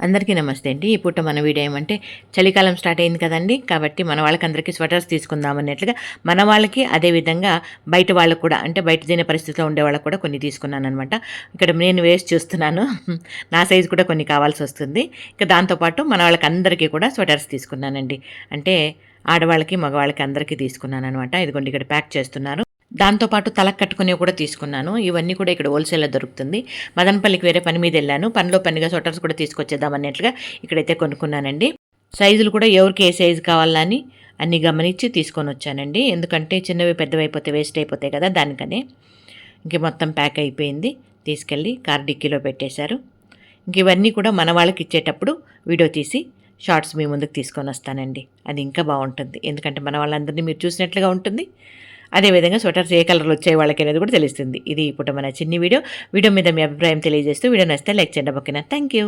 అందరికీ నమస్తే అండి. ఈ పూట మన వీడియో ఏమంటే చలికాలం స్టార్ట్ అయింది కదండి. కాబట్టి మన వాళ్ళకి అందరికీ స్వెటర్స్ తీసుకుందాం అన్నట్లుగా మన వాళ్ళకి అదేవిధంగా బయట వాళ్ళకు కూడా అంటే బయట తినే పరిస్థితిలో ఉండే వాళ్ళకు కూడా కొన్ని తీసుకున్నాను అనమాట ఇక్కడ నేను వేస్ట్ చూస్తున్నాను. నా సైజు కూడా కొన్ని కావాల్సి వస్తుంది. ఇక దాంతోపాటు మన వాళ్ళకి అందరికీ కూడా స్వెటర్స్ తీసుకున్నానండి. అంటే ఆడవాళ్ళకి మగవాళ్ళకి అందరికీ తీసుకున్నాను అనమాట ఇదిగోండి ఇక్కడ ప్యాక్ చేస్తున్నారు దాంతోపాటు తలకు కట్టుకునేవి కూడా తీసుకున్నాను. ఇవన్నీ కూడా ఇక్కడ హోల్సేల్లో దొరుకుతుంది. మదనపల్లికి వేరే పని మీద వెళ్ళాను. పనిలో పనిగా స్వెటర్స్ కూడా తీసుకొచ్చేద్దాం అన్నట్లుగా ఇక్కడైతే కొనుక్కున్నానండి. సైజులు కూడా ఎవరికి ఏ సైజు కావాలా అని అన్నీ గమనించి తీసుకొని వచ్చానండి. ఎందుకంటే చిన్నవి పెద్దవి అయిపోతే వేస్ట్ అయిపోతాయి కదా దానికనే. ఇంక మొత్తం ప్యాక్ అయిపోయింది. తీసుకెళ్ళి కార్ డిక్కీలో పెట్టేశారు. ఇంక ఇవన్నీ కూడా మన వాళ్ళకి ఇచ్చేటప్పుడు వీడియో తీసి షార్ట్స్ మీ ముందుకు తీసుకొని వస్తానండి. అది ఇంకా బాగుంటుంది. ఎందుకంటే మన వాళ్ళందరినీ మీరు చూసినట్లుగా ఉంటుంది. అదేవిధంగా స్వెటర్స్ ఏ కలర్లు వచ్చాయి వాళ్ళకి అనేది కూడా తెలుస్తుంది. ఇది ఇప్పుడు మన చిన్ని వీడియో. వీడియో మీద మీ అభిప్రాయం తెలియజేస్తూ వీడియో నచ్చితే లైక్ చేయండి. ఓకేనా? Thank you